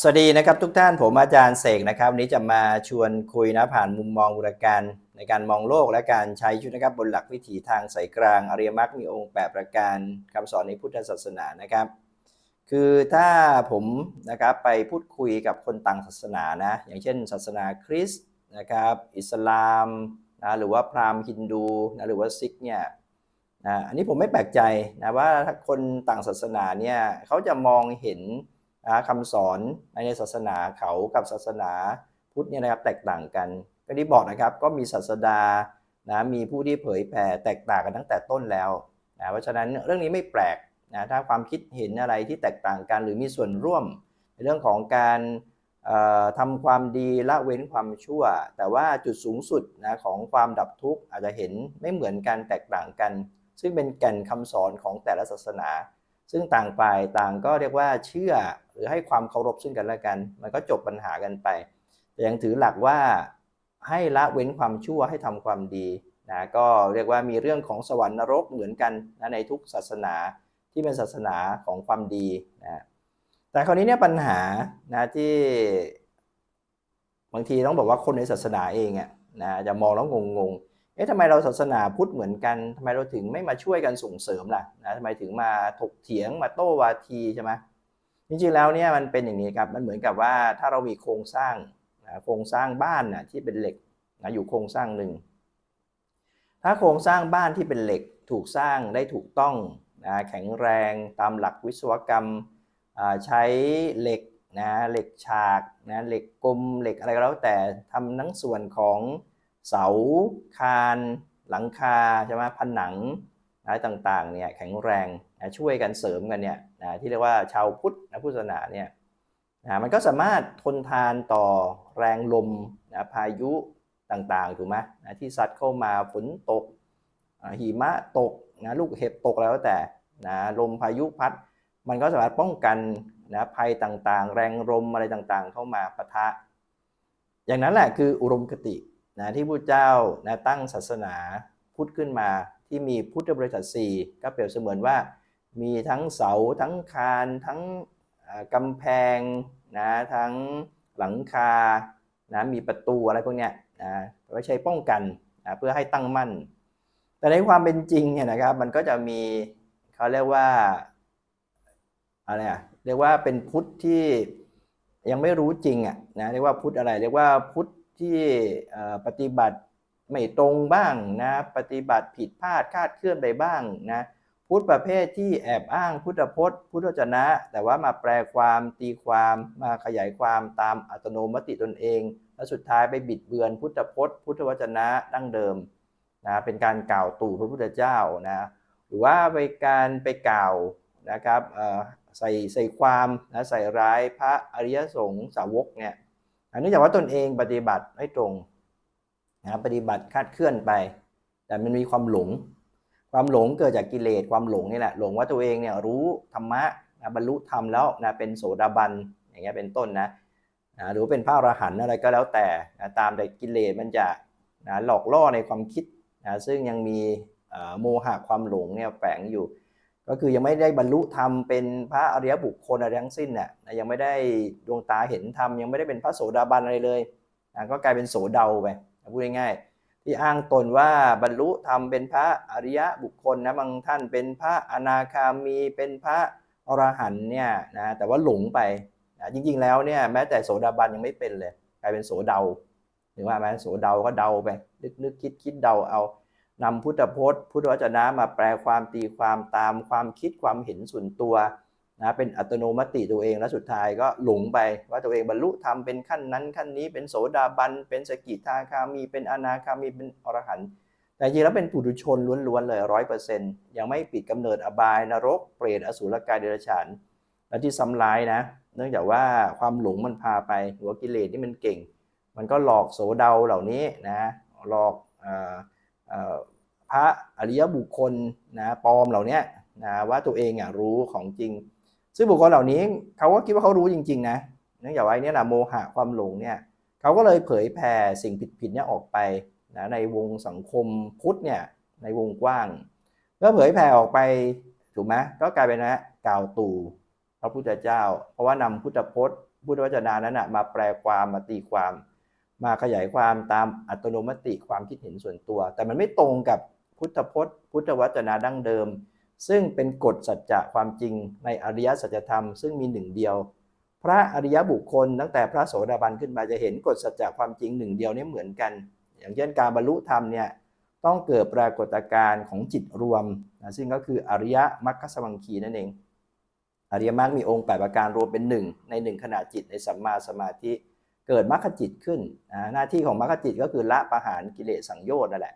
สวัสดีนะครับทุกท่านผมอาจารย์เสกนะครับวันนี้จะมาชวนคุยนะผ่านมุมมองบุรการในการมองโลกและการใช้ชีวิตนะครับบนหลักวิถีทางสายกลาง อริยมรรคมีองค์แปดประการคำสอนในพุทธศาสนานะครับ คือถ้าผมนะครับไปพูดคุยกับคนต่างศาสนานะอย่างเช่น ศาสนาคริสต์นะครับอิสลามนะหรือว่าพราหมณ์ฮินดูนะหรือว่าซิกเนี่ยนะอันนี้ผมไม่แปลกใจนะว่าถ้าคนต่างศาสนาเนี่ยเขาจะมองเห็น นะคำสอนในศาสนาเขากับศาสนาพุทธเนี่ยนะครับแตกต่างกันก็ที่บอกนะครับก็มีศาสดานะมีผู้ที่เผยแผ่แตกต่างกันตั้งแต่ต้นแล้วนะเพราะฉะนั้นเรื่องนี้ไม่แปลกนะถ้าความคิดเห็นอะไรที่แตกต่างกัน หรือมีส่วนร่วมในเรื่องของการเอ่อทำความดีละเว้นความชั่ว แต่ว่าจุดสูงสุดนะของความดับทุกข์อาจจะเห็นไม่เหมือนกันแตกต่างกัน ซึ่งเป็นแก่นคำสอนของแต่ละศาสนา ซึ่งต่างฝ่ายต่างก็เรียกว่าเชื่อหรือให้ความเคารพซึ่งกันและกัน มันก็จบปัญหากันไป แต่ยังถือหลักว่าให้ละเว้นความชั่วให้ทำความดีนะก็เรียกว่ามีเรื่องของสวรรค์นรกเหมือนกันนะในทุกศาสนาที่เป็นศาสนาของความดีนะแต่คราวนี้เนี่ยปัญหานะที่ บางทีต้องบอกว่าคนในศาสนาเองอะนะจะมองแล้วงงๆ เอ๊ะทำไมเราศาสนาพุทธเหมือนกันทำไมเราถึงไม่มาช่วยกันส่งเสริมล่ะนะทำไมถึงมาถกเถียงมาโต้วาทีใช่ไหมจริงๆแล้วเนี่ยมันเป็นอย่างนี้ครับมันเหมือนกับว่าถ้าเรามีโครงสร้างนะโครงสร้างบ้านนะที่เป็นเหล็กนะอยู่โครงสร้างหนึ่งถ้าโครงสร้างบ้านที่เป็นเหล็กถูกสร้างได้ถูกต้องนะแข็งแรงตามหลักวิศวกรรมอ่าใช้เหล็กนะเหล็กฉากนะเหล็กกลมเหล็กอะไรก็แล้วแต่ทำทั้งส่วนของ เสาคานหลังคาใช่ไหมผนังอะไรต่างๆเนี่ยแข็งแรงนะช่วยกันเสริมกันเนี่ยนะที่เรียกว่าชาวพุทธนะพุทธศาสนาเนี่ยนะมันก็สามารถทนทานต่อแรงลมนะพายุต่างๆถูกไหมนะที่ซัดเข้ามาฝนตกหิมะตกนะลูกเห็บตกแล้วแต่นะลมพายุพัด มันก็สามารถป้องกันนะภัยต่างๆ แรงลมอะไรต่างๆ เข้ามาปะทะ อย่างนั้นแหละคืออุดมคติ นะที่พระเจ้านะตั้งศาสนาพุทธขึ้นมาที่มีพุทธบริษัทสี่ก็เปรียบเสมือนว่า มีทั้งเสาทั้งคานทั้งกำแพงนะทั้งหลังคานะมีประตูอะไรพวกเนี้ยนะไว้ใช้ป้องกันนะเพื่อให้ตั้งมั่น แต่ในความเป็นจริงเนี่ยนะครับมันก็จะมีเขาเรียกว่าอะไรอะเรียกว่าเป็นพุทธที่ยังไม่รู้จริงอะนะเรียกว่าพุทธอะไร เรียกว่าพุทธ ที่ปฏิบัติไม่ตรงบ้างนะ ปฏิบัติผิดพลาดคาดเคลื่อนไปบ้างนะพุทธประเภทที่แอบอ้างพุทธพจน์ พุทธวจนะ แต่ว่ามาแปลความตีความมาขยายความตามอัตโนมติตนเอง และสุดท้ายไปบิดเบือนพุทธพจน์ พุทธวจนะดั้งเดิมนะเป็นการกล่าวตู่พระพุทธเจ้านะหรือว่าไปการไปกล่าวนะครับเอ่อใส่ใส่ความนะใส่ร้ายพระอริยสงฆ์สาวกเนี่ย เนื่องจากว่าตนเองปฏิบัติไม่ตรงนะปฏิบัติคาดเคลื่อนไป แต่มันมีความหลง ความหลงเกิดจากกิเลสความหลงนี่แหละหลงว่าตัวเองเนี่ยรู้ธรรมะนะบรรลุธรรมแล้วนะเป็นโสดาบันอย่างเงี้ยเป็นต้นนะนะหรือเป็นพระอรหันต์อะไรก็แล้วแต่นะตามแต่กิเลสมันจะนะหลอกล่อในความคิดนะซึ่งยังมีโมหะความหลงเนี่ยแฝงอยู่ ก็คือยังไม่ได้บรรลุธรรมเป็นพระอริยบุคคลอะไรทั้งสิ้นเนี่ยนะยังไม่ได้ดวงตาเห็นธรรมยังไม่ได้เป็นพระโสดาบันอะไรเลยก็กลายเป็นโสเดาไปพูดง่ายๆที่อ้างตนว่าบรรลุธรรมเป็นพระอริยบุคคลนะบางท่านเป็นพระอนาคามีเป็นพระอรหันต์เนี่ยนะแต่ว่าหลงไปนะจริงๆแล้วเนี่ยแม้แต่โสดาบันยังไม่เป็นเลย กลายเป็นโสเดาหรือว่าแม้โสเดาก็เดาไปนึกนึกคิดคิดเดาเอา นำพุทธพจน์ พุทธวจนะมาแปลความตีความตามความคิดความเห็นส่วนตัวนะเป็นอัตโนมัติตัวเองแล้วสุดท้ายก็หลงไปว่าตัวเองบรรลุธรรมเป็นขั้นนั้นขั้นนี้เป็นโสดาบัน เป็นสกิทาคามี เป็นอนาคามีเป็นอรหันต์แต่จริงแล้วเป็นปุถุชนล้วนๆเลยร้อยเปอร์เซ็นต์ยังไม่ปิดกำเนิดอบายนรก เปรตอสุรกายเดรัจฉานและที่ซ้ำร้ายนะ เนื่องจากว่าความหลงมันพาไปหัวกิเลสที่มันเก่ง มันก็หลอกโสดาเหล่านี้นะหลอกอ พระอริยบุคคลนะปลอมเหล่านี้นะว่าตัวเองอะรู้ของจริง ซึ่งบุคคลเหล่านี้เขาก็คิดว่าเขารู้จริง ๆ นะเนื่องจากว่าไอ้เนี่ยนะโมหะความหลงเนี่ยเขาก็เลยเผยแผ่สิ่งผิดๆเนี่ยออกไปนะในวงสังคมพุทธเนี่ยในวงกว้างเมื่อเผยแผ่ออกไปถูกไหมก็กลายเป็นนะกล่าวตู่พระพุทธเจ้า เพราะว่านำพุทธพจน์พุทธวจนะนั้นนะมาแปลความมาตีความ มาขยายความตามอัตโนมติความคิดเห็นส่วนตัว แต่มันไม่ตรงกับพุทธพจน์ พุทธวจนะดั้งเดิม ซึ่งเป็นกฎสัจจะความจริงในอริยสัจธรรมซึ่งมีหนึ่งเดียว พระอริยบุคคลตั้งแต่พระโสดาบันขึ้นมาจะเห็นกฎสัจจะความจริงหนึ่งเดียวนี้เหมือนกัน อย่างเช่นการบรรลุธรรมเนี่ยต้องเกิดปรากฏการณ์ของจิตรวมนะซึ่งก็คืออริยมรรคสมังคีนั่นเองอริยมรรคมีองค์แปดประการรวมเป็นหนึ่งในหนึ่งขณะจิตในสัมมาสมาธิ เกิดมรรคจิตขึ้นนะหน้าที่ของมรรคจิตก็คือละประหารกิเลสสังโยชน์นั่นแหละ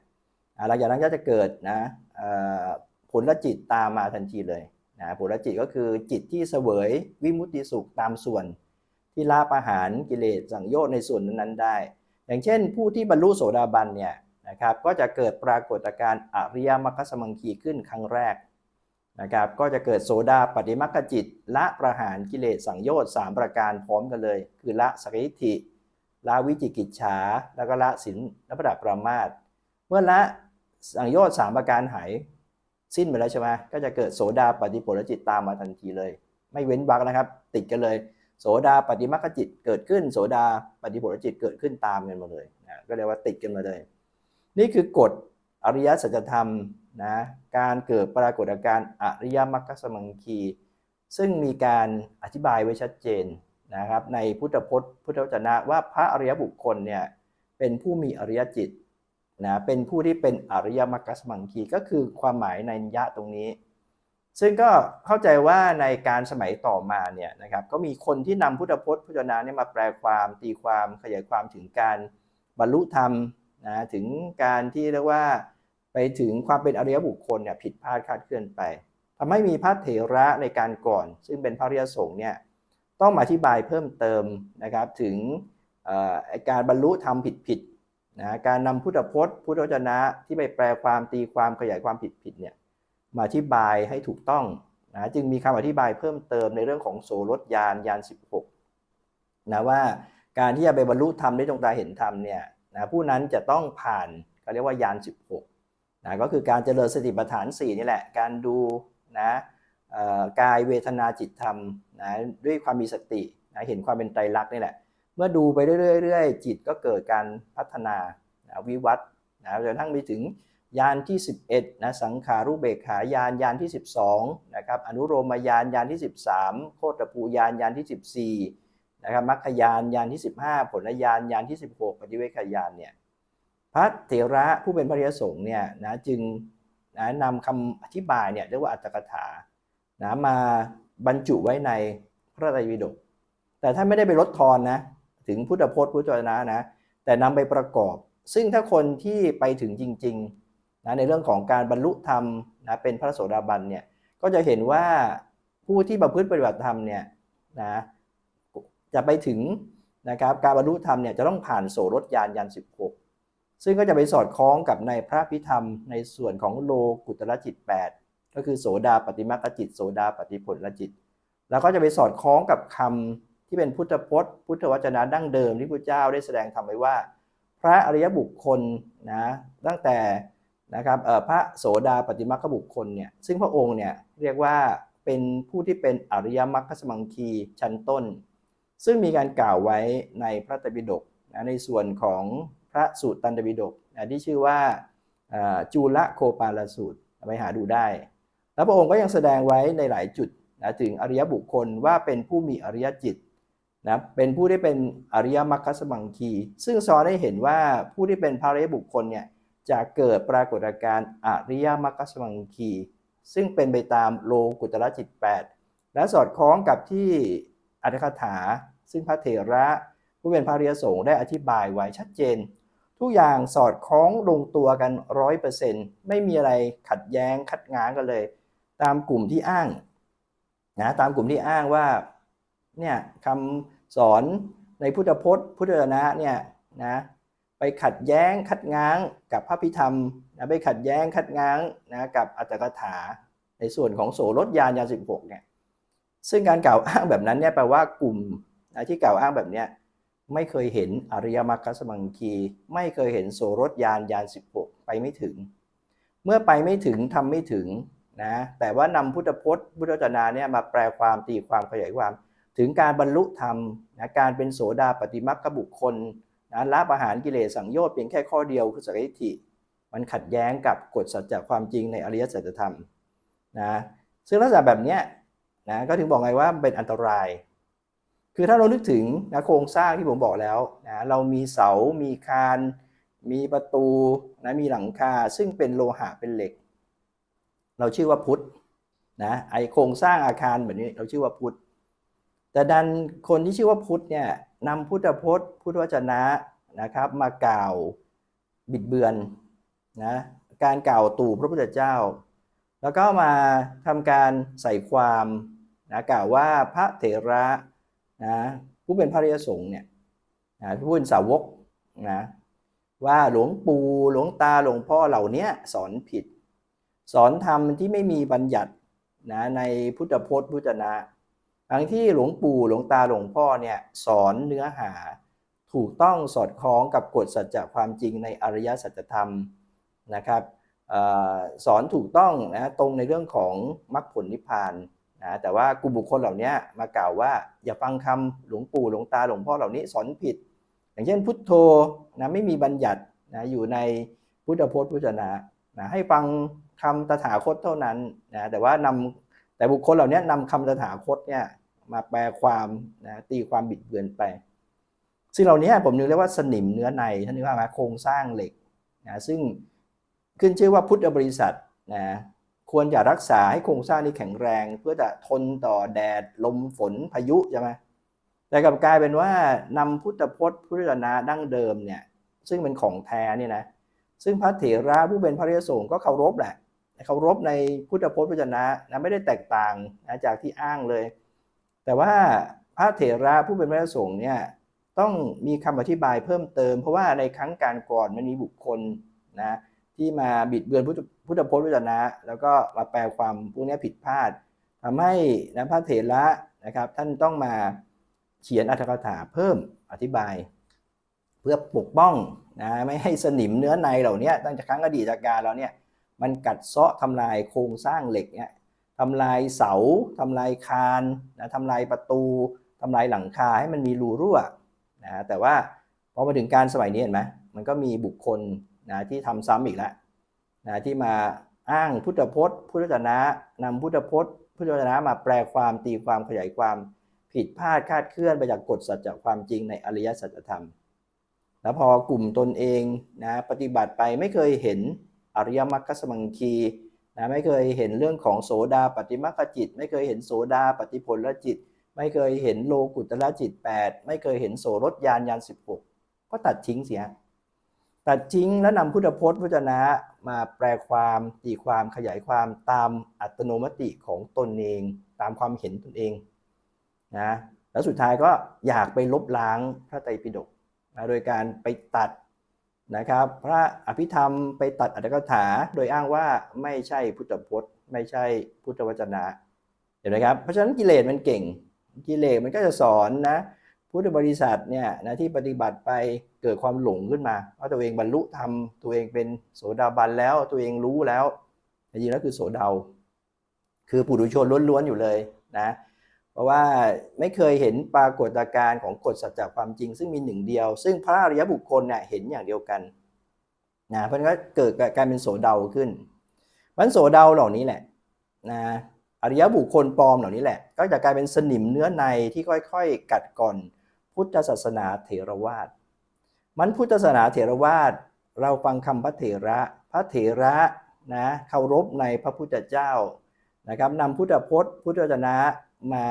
หลังจากนั้นก็จะเกิดนะเอ่อผลจิตตามมาทันทีเลยนะผลจิตก็คือจิตที่เสวยวิมุตติสุขตามส่วน ที่ละประหารกิเลสสังโยชน์ในส่วนนั้นๆได้ อย่างเช่น ผู้ที่บรรลุโสดาบันเนี่ยนะครับก็จะเกิดปรากฏการณ์อริยมรรคสมังคีขึ้นครั้งแรก นะครับก็จะเกิดโสดาปฏิมรรคจิต ละประหารกิเลสสังโยชน์3ประการพร้อมกันเลย คือละสกิทิละวิจิกิจฉาแล้วก็ละสินและประดับประมาทเมื่อละสังโยชน์3ประการหายสิ้นไปแล้วใช่ไหมก็จะเกิดโสดาปฏิผลจิตตามมาทันทีเลย ไม่เว้นวรรคนะครับ ติดกันเลย โสดาปฏิมัคคจิตเกิดขึ้น โสดาปฏิผลจิตเกิดขึ้นตามกันมาเลยนะก็เรียกว่าติดกันมาเลย นี่คือกฎอริยสัจธรรม นะการเกิดปรากฏการณ์อริยมรรคสมังคี ซึ่งมีการอธิบายไว้ชัดเจนนะครับในพุทธพจน์พุทธวจนะว่าพระอริยบุคคลเนี่ยเป็นผู้มีอริยจิตนะเป็นผู้ที่เป็นอริยมรรคสมังคีก็คือความหมายในนิยะตรงนี้ ซึ่งก็เข้าใจว่าในการสมัยต่อมาเนี่ยนะครับก็มีคนที่นำพุทธพจน์พุทธวจนะเนี่ยมาแปลความตีความขยายความถึงการบรรลุธรรมนะถึงการที่เรียกว่า ถึงความเป็นอริยบุคคลเนี่ยผิดพลาดคาดเคลื่อนไปทำให้มีพระเถระในการก่อน ซึ่งเป็นพระริยสงฆ์เนี่ยต้องอธิบายเพิ่มเติมนะครับถึงการบรรลุธรรมผิดๆนะการนำพุทธพจน์ พุทธวจนะที่ไปแปลความตีความขยายความผิดๆเนี่ยมาอธิบายให้ถูกต้องนะจึงมีคำอธิบายเพิ่มเติมในเรื่องของโสรถยานยาน 16นะว่าการที่จะไปบรรลุธรรมได้ตรงตาเห็นธรรมเนี่ยนะผู้นั้นจะต้องผ่านเขาเรียกว่ายาน 16 นะก็คือการเจริญสติปัฏฐาน 4 นี่แหละ การดูนะกายเวทนาจิตธรรมนะด้วยความมีสตินะเห็นความเป็นไตรลักษณ์นี่แหละ เมื่อดูไปเรื่อยๆจิตก็เกิดการพัฒนานะวิวัฒนะจนทั้งไปถึงยานที่ 11นะสังขารุเบกขายานยานที่ 12นะครับอนุโรมยานยานที่ 13 โคตรภูยานยานที่ 14นะครับมรรคยานยานที่ 15 ผลยานยานที่ 16 ปฏิเวคยานเนี่ย ระเถระผู้เป็นพระริยสงฆ์เนี่ยนะจึงนะนำคำอธิบายเนี่ยเรียกว่าอัตถกถานะมาบรรจุไว้ในพระไตรปิฎกแต่ถ้านไม่ได้ไปลดทอนนะถึงพุทธพจน์พุทธวจนะนะแต่นำไปประกอบ ซึ่งถ้าคนที่ไปถึงจริงๆนะในเรื่องของการบรรลุธรรมนะเป็นพระโสดาบันเนี่ยก็จะเห็นว่าผู้ที่ประพฤติปฏิบัติธรรมเนี่ยนะจะไปถึงนะครับการบรรลุธรรมเนี่ยจะต้องผ่านโสรถยานยาน16 ซึ่งก็จะไปสอดคล้องกับในพระพิธรรมในส่วนของโลกุตรจิต 8 ก็คือโสดาปฏิมาคจิต โสดาปฏิผลจิต แล้วก็จะไปสอดคล้องกับคำที่เป็นพุทธพจน์ พุทธวจนะดั้งเดิมที่พระเจ้าได้แสดงทำไว้ว่า พระอริยบุคคลนะตั้งแต่นะครับพระโสดาปฏิมาคบุคคลเนี่ยซึ่งพระองค์เนี่ยเรียกว่าเป็นผู้ที่เป็นอริยมรรคสมังคีชั้นต้น ซึ่งมีการกล่าวไว้ในพระตรปิฎกนะในส่วนของ ระสูตรตันตปิฎกที่ชื่อว่าจูลโคปาลสูตรไปหาดูได้ แล้วพระองค์ก็ยังแสดงไว้ในหลายจุดนะถึงอริยบุคคลว่าเป็นผู้มีอริยจิตนะเป็นผู้ที่เป็นอริยมรรคสมังคี ซึ่งสอนให้เห็นว่าผู้ที่เป็นพระอริยบุคคลเนี่ยจะเกิดปรากฏการณ์อริยมรรคสมังคี ซึ่งเป็นไปตามโลกุตระจิต 8 และสอดคล้องกับที่อัตถกถา ซึ่งพระเถระผู้เป็นพระอริยสงฆ์ได้อธิบายไว้ชัดเจน ทุกอย่างสอดคล้องลงตัวกันร้อยเปอร์เซ็นต์ไม่มีอะไรขัดแย้งขัดง้างกันเลย ตามกลุ่มที่อ้างนะตามกลุ่มที่อ้างว่าเนี่ยคำสอนในพุทธพจน์ พุทธนะเนี่ยนะไปขัดแย้งขัดง้างกับพระพิธรรมนะไปขัดแย้งขัดง้างนะกับอัตถกถาในส่วนของโสรถยานยานสิบหกเนี่ยซึ่งการกล่าวอ้างแบบนั้นเนี่ยแปลว่ากลุ่มนะที่กล่าวอ้างแบบเนี้ย ไม่เคยเห็นอริยมรรคสมังคี ไม่เคยเห็นโสรถยานยาน 16 ไปไม่ถึง เมื่อไปไม่ถึงทำไม่ถึงนะแต่ว่านำพุทธพจน์พุทธจนะเนี่ยมาแปลความตีความขยายความ ถึงการบรรลุธรรมนะการเป็นโสดาปฏิมักขบุคคลนะละประหารกิเลสสังโยชน์เพียงแค่ข้อเดียวคือสักทิฏฐิมันขัดแย้งกับกฎสัจจะความจริงในอริยสัจธรรมนะซึ่งลักษณะแบบเนี้ยนะก็ถึงบอกไงว่าเป็นอันตราย คือถ้าเรานึกถึงนะโครงสร้างที่ผมบอกแล้วนะเรามีเสา มีคาน มีประตูนะมีหลังคาซึ่งเป็นโลหะเป็นเหล็ก เราชื่อว่าพุทธนะไอโครงสร้างอาคารแบบนี้เราชื่อว่าพุทธแต่ดันคนที่ชื่อว่าพุทธเนี่ยนำพุทธพจน์ พุทธวจนะนะครับมากล่าวบิดเบือนนะการกล่าวตู่พระพุทธเจ้า แล้วก็มาทำการใส่ความนะกล่าวว่าพระเถระ นะผู้เป็นพระริยสงฆ์เนี่ยนะผู้เป็นสาวกนะว่าหลวงปู่หลวงตาหลวงพ่อเหล่านี้สอนผิด สอนธรรมที่ไม่มีบัญญัตินะในพุทธพจน์พุทธนะทั้งที่หลวงปู่หลวงตาหลวงพ่อเนี่ยสอนเนื้อหาถูกต้องสอดคล้องกับกฎสัจจะความจริงในอริยสัจธรรมนะครับออสอนถูกต้องนะตรงในเรื่องของมรรคผลนิพพาน นะแต่ว่ากลุ่มบุคคลเหล่านี้มากล่าวว่า อย่าฟังคำหลวงปู่หลวงตาหลวงพ่อเหล่านี้สอนผิด อย่างเช่นพุทโธนะไม่มีบัญญัตินะอยู่ในพุทธพจน์พุทธนะนะให้ฟังคำตถาคตเท่านั้นนะแต่ว่านำแต่บุคคลเหล่านี้นำคำตถาคตเนี่ยมาแปลความนะตีความบิดเบือนไปซึ่งเหล่านี้ผมนึกเรียกว่าสนิมเนื้อในท่านนึกว่ามาโครงสร้างเหล็กนะซึ่งขึ้นชื่อว่าพุทธบริษัทนะ ควรจะรักษาให้โครงสร้างนี้แข็งแรง เพื่อจะทนต่อแดดลมฝนพายุใช่ไหมแต่กลับกลายเป็นว่านำพุทธพจน์พุทธนะดั้งเดิมเนี่ยซึ่งเป็นของแท้เนี่ยนะซึ่งพระเถระผู้เป็นพระริยสงฆ์ก็เคารพแหละเคารพในพุทธพจน์พุทธวจนะนะไม่ได้แตกต่างนะจากที่อ้างเลย แต่ว่าพระเถระผู้เป็นพระริยสงฆ์เนี่ยต้องมีคำอธิบายเพิ่มเติม เพราะว่าในครั้งการก่อนมันมีบุคคลนะที่มาบิดเบือนพุทธ พุทธพจน์พุทธวจนะ แล้วก็มาแปลความพวกนี้ผิดพลาดทำให้นะพระเถระนะครับ ท่านต้องมาเขียนอัตถกถาเพิ่มอธิบาย เพื่อปกป้องนะไม่ให้สนิมเนื้อในเหล่านี้ตั้งแต่ครั้งอดีตการเราเนี่ยมันกัดเซาะทำลายโครงสร้างเหล็กเนี่ยทำลายเสาทำลายคานนะทำลายประตูทำลายหลังคาให้มันมีรูรั่วนะแต่ว่าพอมาถึงการสมัยนี้เห็นไหมมันก็มีบุคคลนะที่ทำซ้ำอีกแล้ว นะที่มาอ้างพุทธพจน์ พุทธวจนะนำพุทธพจน์ พุทธวจนะมาแปลความตีความขยายความผิดพลาดคาดเคลื่อนไปจากกฎสัจจะความจริงในอริยสัจธรรม แล้วพอกลุ่มตนเองนะปฏิบัติไปไม่เคยเห็นอริยมรรคสมังคีนะไม่เคยเห็นเรื่องของโสดาปฏิมรรคจิต ไม่เคยเห็นโสดาปฏิผลจิต ไม่เคยเห็นโลกุตละจิต 8 ไม่เคยเห็นโสรถยานยาน16 ก็ตัดทิ้งเสีย ตัดทิ้งแล้วนำพุทธพจน์พุทธนะมาแปลความตีความขยายความตามอัตโนมติของตนเองตามความเห็นตนเองนะแล้วสุดท้ายก็อยากไปลบล้างพระไตรปิฎกนะโดยการไปตัดนะครับ พระอภิธรรมไปตัดอัตถกถา โดยอ้างว่าไม่ใช่พุทธพจน์ ไม่ใช่พุทธวจนะเห็นไหมครับเพราะฉะนั้นกิเลสมันเก่งกิเลสมันก็จะสอนนะพุทธบริษัทเนี่ยนะที่ปฏิบัติไป เกิดความหลงขึ้นมาว่าตัวเองบรรลุธรรมตัวเองเป็นโสดาบันแล้วตัวเองรู้แล้วจริงๆแล้วคือโสดาคือปุถุชนล้วนๆอยู่เลยนะเพราะว่าไม่เคยเห็นปรากฏการณ์ของกฎสัจจะความจริง ซึ่งมีหนึ่งเดียว ซึ่งพระอริยบุคคลเนี่ยเห็นอย่างเดียวกันนะเพราะฉะนั้นก็เกิดการเป็นโสดาขึ้นมันโสดาเหล่านี้แหละนะอริยบุคคลปลอมเหล่านี้แหละ ก็จะกลายเป็นสนิมเนื้อในที่ค่อยๆ กัดก่อน พุทธศาสนาเถรวาท มันพุทธศาสนาเถรวาทเราฟังคำพระเถระ พระเถระนะเคารพในพระพุทธเจ้านะครับนำพุทธพจน์ พุทธวจนะมา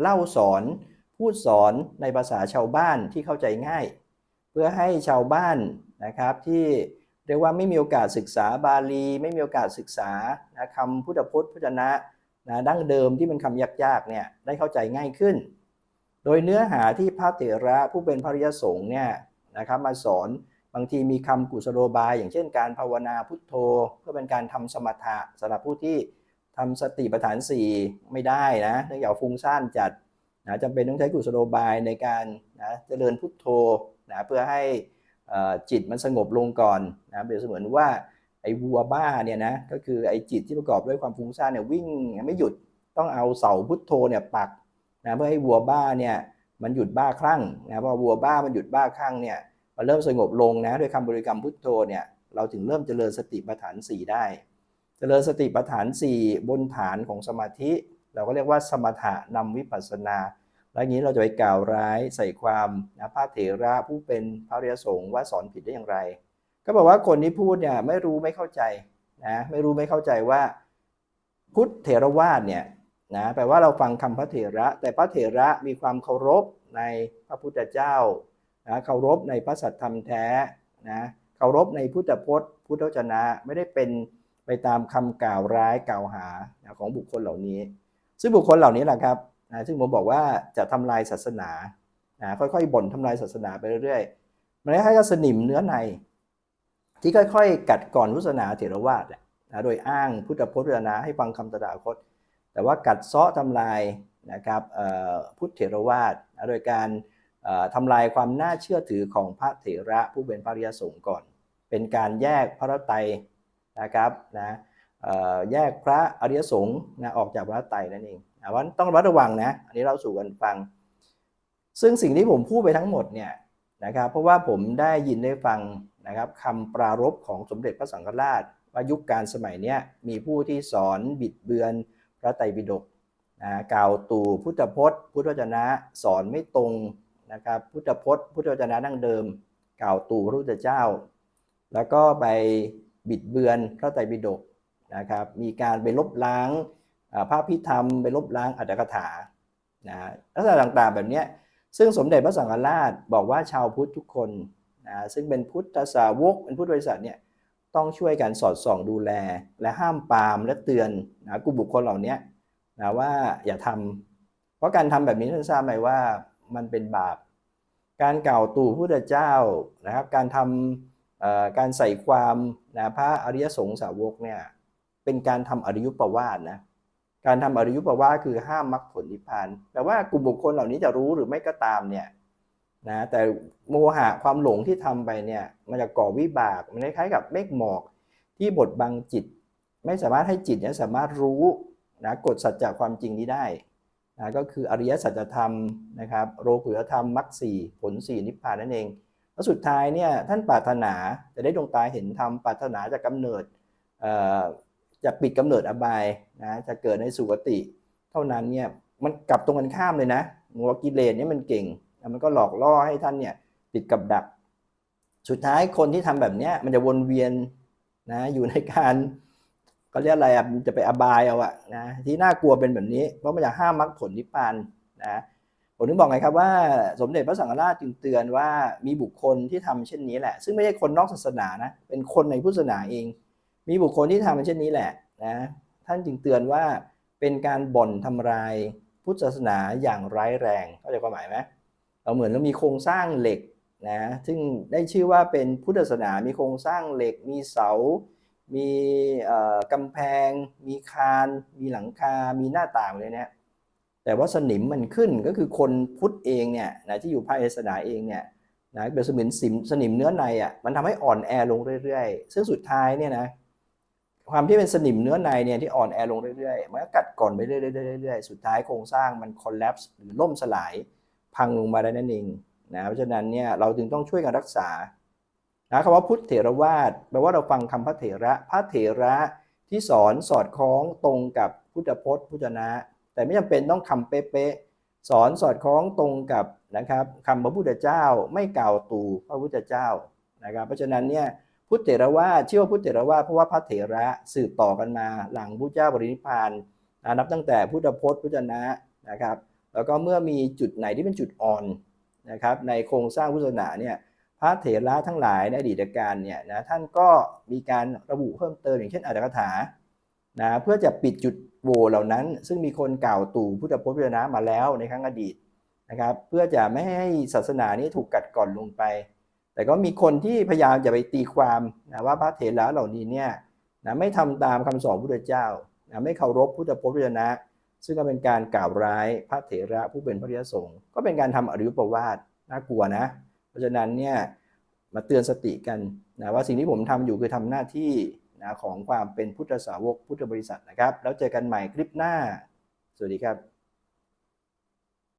เล่าสอนพูดสอนในภาษาชาวบ้านที่เข้าใจง่าย เพื่อให้ชาวบ้านนะครับที่เรียกว่าไม่มีโอกาสศึกษาบาลี ไม่มีโอกาสศึกษานะคำพุทธพจน์พุทธนะนะดั้งเดิมที่เป็นคำยากๆเนี่ยได้เข้าใจง่ายขึ้น โดยเนื้อหาที่พระเถระผู้เป็นพระริยสงฆ์เนี่ย นะครับมาสอนบางทีมีคำกุศโลบาย อย่างเช่นการภาวนาพุทโธ เพื่อเป็นการทำสมถะสำหรับผู้ที่ทำสติปัฏฐาน 4 ไม่ได้นะเนื่องจากฟุ้งซ่านจัดนะจำเป็นต้องใช้กุศโลบายในการนะเจริญพุทโธนะเพื่อให้จิตมันสงบลงก่อนนะเปรียบเสมือนว่าไอ้วัวบ้าเนี่ยนะก็คือไอ้จิตที่ประกอบด้วยความฟุ้งซ่านเนี่ยวิ่งไม่หยุดต้องเอาเสาพุทโธเนี่ยปักนะเพื่อให้วัวบ้าเนี่ย มันหยุดบ้าคลั่งนะพอวัวบ้ามันหยุดบ้าคลั่งเนี่ยมันเริ่มสงบลงนะด้วยคำบริกรรมพุทโธเนี่ยเราถึงเริ่มเจริญสติปัฏฐานสี่ได้ เจริญสติปัฏฐาน 4 บนฐานของสมาธิ เราก็เรียกว่าสมถะนำวิปัสสนา แล้วอย่างนี้เราจะไปกล่าวร้ายใส่ความนะพระเถระผู้เป็นพระริยสงฆ์ว่าสอนผิดได้อย่างไร ก็บอกว่าคนที่พูดเนี่ยไม่รู้ไม่เข้าใจนะไม่รู้ไม่เข้าใจว่าพุทธเถรวาทเนี่ย นะแปลว่าเราฟังคำพระเถระ แต่พระเถระมีความเคารพในพระพุทธเจ้านะเคารพในพระสัทธรรมแท้นะเคารพในพุทธพจน์ พุทธวจนะไม่ได้เป็นไปตามคำกล่าวร้ายกล่าวหานะของบุคคลเหล่านี้ ซึ่งบุคคลเหล่านี้แหละครับนะซึ่งผมบอกว่าจะทำลายศาสนานะค่อยๆบ่นทำลายศาสนาไปเรื่อยๆมันคล้ายๆกับสนิมเนื้อใน ที่ค่อยๆ กัดก่อนพุทธศาสนาเถรวาทแหละนะโดยอ้างพุทธพจน์พุทธนาให้ฟังคำตถาคต แต่ว่ากัดเซาะทำลายนะครับพุทธเถรวาทโดยการทำลายความน่าเชื่อถือของพระเถระผู้เป็นพระอริยสงฆ์ก่อน เป็นการแยกพระไตรนะครับนะแยกพระอริยสงฆ์นะออกจากพระไตรนั่นเองนะว่าต้องระมัดระวังนะอันนี้เราสู่กันฟัง ซึ่งสิ่งที่ผมพูดไปทั้งหมดเนี่ยนะครับเพราะว่าผมได้ยินได้ฟังนะครับคำปรารภของสมเด็จพระสังฆราชว่ายุคการสมัยนี้มีผู้ที่สอนบิดเบือน พระไตรปิฎกนะกล่าวตู่พุทธพจน์ พุทธวจนะสอนไม่ตรงนะครับพุทธพจน์ พุทธวจนะดั้งเดิม กล่าวตู่พระพุทธเจ้า แล้วก็ไปบิดเบือนพระไตรปิฎกนะครับมีการไปลบล้างอ่าพระพิธรรม ไปลบล้างอัตถกถานะลักษณะต่างๆแบบนี้ซึ่งสมเด็จพระสังฆราชบอกว่าชาวพุทธทุกคนนะซึ่งเป็นพุทธสาวกเป็นพุทธบริษัทเนี่ย ต้องช่วยกันสอดส่องดูแล และห้ามปามและเตือนนะกลุ่มบุคคลเหล่านี้นะว่าอย่าทำเพราะการทำแบบนี้ท่านทราบไหมว่ามันเป็นบาป การกล่าวตู่พุทธเจ้านะครับ การทำการใส่ความนะพระอริยสงฆ์สาวกเนี่ยเป็นการทำอริยุปวาทนะการทำอริยุปวาทคือห้ามมรรคผลนิพพานแต่ว่ากลุ่มบุคคลเหล่านี้จะรู้หรือไม่ก็ตามเนี่ย นะแต่โมหะความหลงที่ทำไปเนี่ยมันจะก่อวิบากมันคล้ายๆกับเมฆหมอกที่บดบังจิต ไม่สามารถให้จิตเนี่ยสามารถรู้นะกฎสัจจะความจริงนี้ได้นะก็คืออริยสัจธรรมนะครับโลกุตธรรมมรรคสี่ผลสี่นิพพานนั่นเองแล้วสุดท้ายเนี่ยท่านปรารถนาจะได้ดวงตาเห็นธรรมปรารถนาจะกำเนิดจะปิดกำเนิดอบายนะจะเกิดในสุคติ เท่านั้นเนี่ยมันกลับตรงกันข้ามเลยนะงัวกิเลสเนี่ยมันเก่ง มันก็หลอกล่อให้ท่านเนี่ยติดกับดัก สุดท้ายคนที่ทำแบบเนี้ยมันจะวนเวียนนะอยู่ในการก็เรียกอะไรอะมันจะไปอบายเอาอะนะที่น่ากลัวเป็นแบบนี้ เพราะมันจะห้ามมรรคผลนิพพานนะผมถึงบอกไงครับว่าสมเด็จพระสังฆราชจึงเตือนว่ามีบุคคลที่ทำเช่นนี้แหละ ซึ่งไม่ใช่คนนอกศาสนานะเป็นคนในพุทธศาสนาเอง มีบุคคลที่ทำเช่นนี้แหละนะท่านจึงเตือนว่าเป็นการบ่อนทำลายพุทธศาสนาอย่างร้ายแรงเข้าใจความหมายไหม เราเหมือนเรามีโครงสร้างเหล็กนะ ซึ่งได้ชื่อว่าเป็นพุทธศาสนา มีโครงสร้างเหล็ก มีเสา มีกำแพง มีคาน มีหลังคา มีหน้าต่างเลยเนี่ยแต่ว่าสนิมมันขึ้นก็คือคนพุทธเองเนี่ยนะที่อยู่ภายในศาสนาเองเนี่ยนะเป็นสมิมสิมสนิมเนื้อในอะมันทำให้อ่อนแอลงเรื่อยๆ ซึ่งสุดท้ายเนี่ยนะความที่เป็นสนิมเนื้อในเนี่ยที่อ่อนแอลงเรื่อยๆมันก็กัดก่อนไปเรื่อยๆเรื่อยๆสุดท้ายโครงสร้างมัน collapse หรือล่มสลาย พังลงมาได้นั่นเองนะเพราะฉะนั้นเนี่ยเราจึงต้องช่วยกันรักษานะคำว่าพุทธเถรวาทแปลว่าเราฟังคำพระเถระพระเถระที่สอนสอดคล้องตรงกับพุทธพจน์พุทธนะ แต่ไม่จำเป็นต้องคำเป๊ะๆสอนสอดคล้องตรงกับนะครับคำพระพุทธเจ้าไม่กล่าวตู่พระพุทธเจ้านะครับเพราะฉะนั้นเนี่ยพุทธเถรวาทชื่อว่าพุทธเถรวาทเพราะว่าพระเถระสืบต่อกันมาหลังพุทธเจ้าบรินิพพานนะนับตั้งแต่พุทธพจน์พุทธนะนะครับ แล้วก็เมื่อมีจุดไหนที่เป็นจุดอ่อนนะครับในโครงสร้างพุทธศาสนาเนี่ยพระเถระทั้งหลายในอดีตการเนี่ยนะท่านก็มีการระบุเพิ่มเติมอย่างเช่นอัตถกถานะเพื่อจะปิดจุดโหว่เหล่านั้น ซึ่งมีคนกล่าวตู่พุทธพจน์พุทธนะมาแล้วในครั้งอดีตนะครับเพื่อจะไม่ให้ศาสนานี้ถูกกัดก่อนลงไป แต่ก็มีคนที่พยายามจะไปตีความนะว่าพระเถระเหล่านี้เนี่ยนะไม่ทำตามคำสอนพุทธเจ้านะไม่เคารพพุทธพจน์พุทธนะ ซึ่งก็เป็นการกล่าวร้ายพระเถระผู้เป็นพระริยสงฆ์ก็เป็นการทำอริยประวาทน่ากลัวนะ เพราะฉะนั้นเนี่ยมาเตือนสติกันนะว่าสิ่งที่ผมทำอยู่คือทำหน้าที่นะของความเป็นพุทธสาวกพุทธบริษัทนะครับ แล้วเจอกันใหม่คลิปหน้า สวัสดีครับ